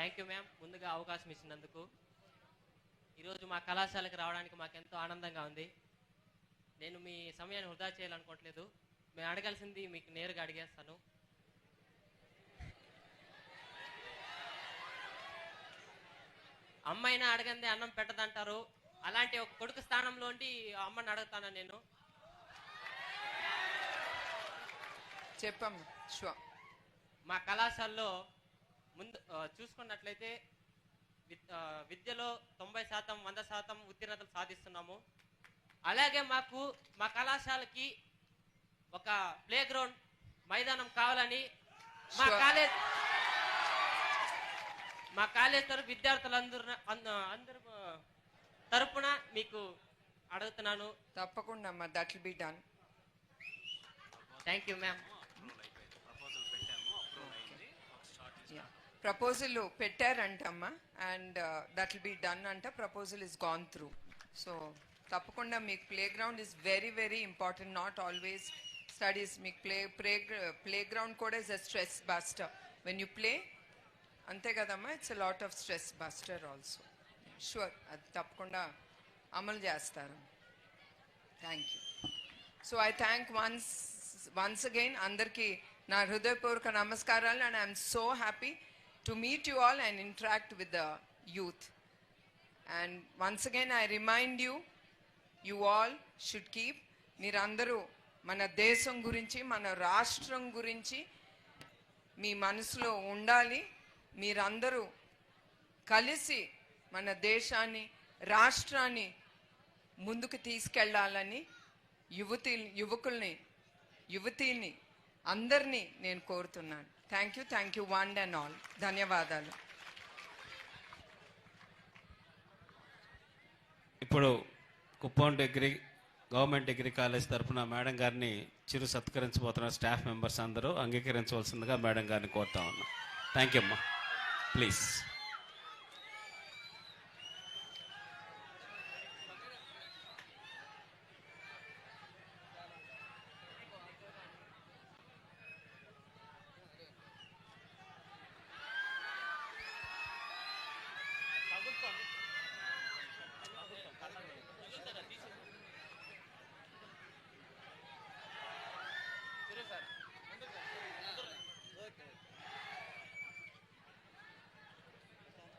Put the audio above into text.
Thank you ma'am ముందుగా అవకాశం ఇచ్చినందుకు. ఈరోజు మా కళాశాలకు రావడానికి మాకు ఎంతో ఆనందంగా ఉంది. నేను మీ సమయాన్ని వృధా చేయాలనుకోవట్లేదు. మేము అడగాల్సింది మీకు నేరుగా అడిగేస్తాను. అమ్మైనా అడగంది అన్నం పెట్టదంటారు. అలాంటి ఒక కొడుకు స్థానంలో ఉండి అమ్మని అడుగుతాను నేను? చెప్పమ్మా మా కళాశాలలో ముందు చూసుకున్నట్లయితే విద్యలో తొంభై శాతం వంద శాతం ఉత్తీర్ణతలు సాధిస్తున్నాము. అలాగే మాకు మా కళాశాలకి ఒక ప్లే గ్రౌండ్ మైదానం కావాలని మా. కాలేజ్ మా కాలేజ్ తరఫు విద్యార్థులందరూ అంద- అందరూ తరపున మీకు అడుగుతున్నాను. తప్పకుండా అమ్మా that will be done. Thank you ma'am proposal పెట్టారంటమ్మా and that will be done అంట. Proposal is gone through so తప్పకుండా మీకు playground is very very important not always studies మీకు ప్లే ప్లే ప్లే గ్రౌండ్ కూడా is a stress buster when you play అంతే కదమ్మా it's a lot of stress buster also sure అది తప్పకుండా అమలు చేస్తారు thank you so I thank once once again అందరికీ నా హృదయపూర్వక నమస్కారాలు and I'm so happy to meet you all and interact with the youth and once again I remind you you all should keep మీరందరూ మన దేశం గురించి మన రాష్ట్రం గురించి మీ మనసులో ఉండాలి. మీరందరూ కలిసి మన దేశాన్ని రాష్ట్రాన్ని ముందుకు తీసుకెళ్ళాలని యువతి యువకుల్ని యువతీని అందరినీ నేను కోరుతున్నాను. Thank you thank you one and all ధన్యవాదాలు. ఇప్పుడు Kuppam degree government degree college తరఫున మేడం గారిని చిరు సత్కరించబోతున్న స్టాఫ్ మెంబర్స్ అందరూ అంగీకరించవలసిందిగా మేడం గారిని కోరుతా ఉన్నాం. థ్యాంక్ యూ అమ్మా. Please Welcome.